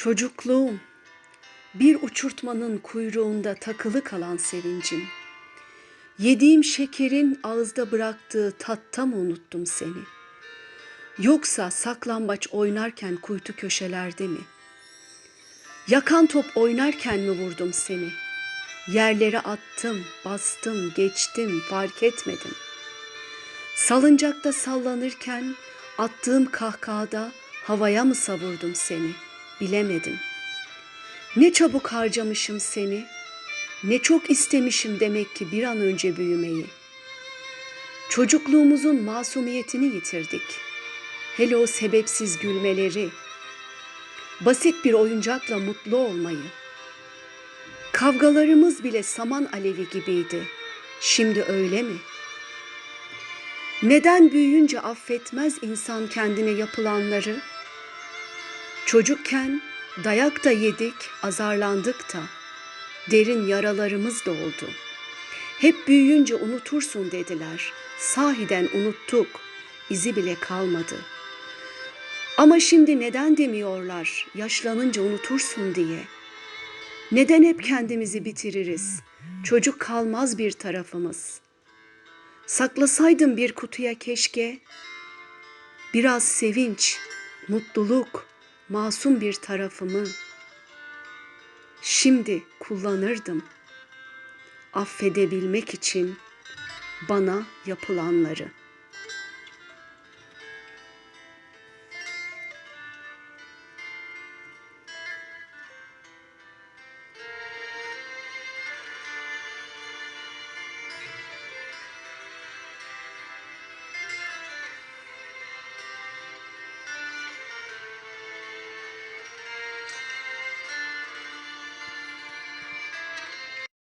Çocukluğum, bir uçurtmanın kuyruğunda takılı kalan sevincim. Yediğim şekerin ağızda bıraktığı tatta mı unuttum seni? Yoksa saklambaç oynarken kuytu köşelerde mi? Yakan top oynarken mi vurdum seni? Yerlere attım, bastım, geçtim, fark etmedim. Salıncakta sallanırken attığım kahkahada havaya mı savurdum seni? Bilemedim. Ne çabuk harcamışım seni. Ne çok istemişim demek ki bir an önce büyümeyi. Çocukluğumuzun masumiyetini yitirdik. Hele o sebepsiz gülmeleri. Basit bir oyuncakla mutlu olmayı. Kavgalarımız bile saman alevi gibiydi. Şimdi öyle mi? Neden büyüyünce affetmez insan kendine yapılanları? Çocukken dayak da yedik, azarlandık da. Derin yaralarımız da oldu. Hep büyüyünce unutursun dediler. Sahiden unuttuk. İzi bile kalmadı. Ama şimdi neden demiyorlar yaşlanınca unutursun diye? Neden hep kendimizi bitiririz? Çocuk kalmaz bir tarafımız. Saklasaydım bir kutuya keşke. Biraz sevinç, mutluluk, masum bir tarafımı. Şimdi kullanırdım. Affedebilmek için bana yapılanları.''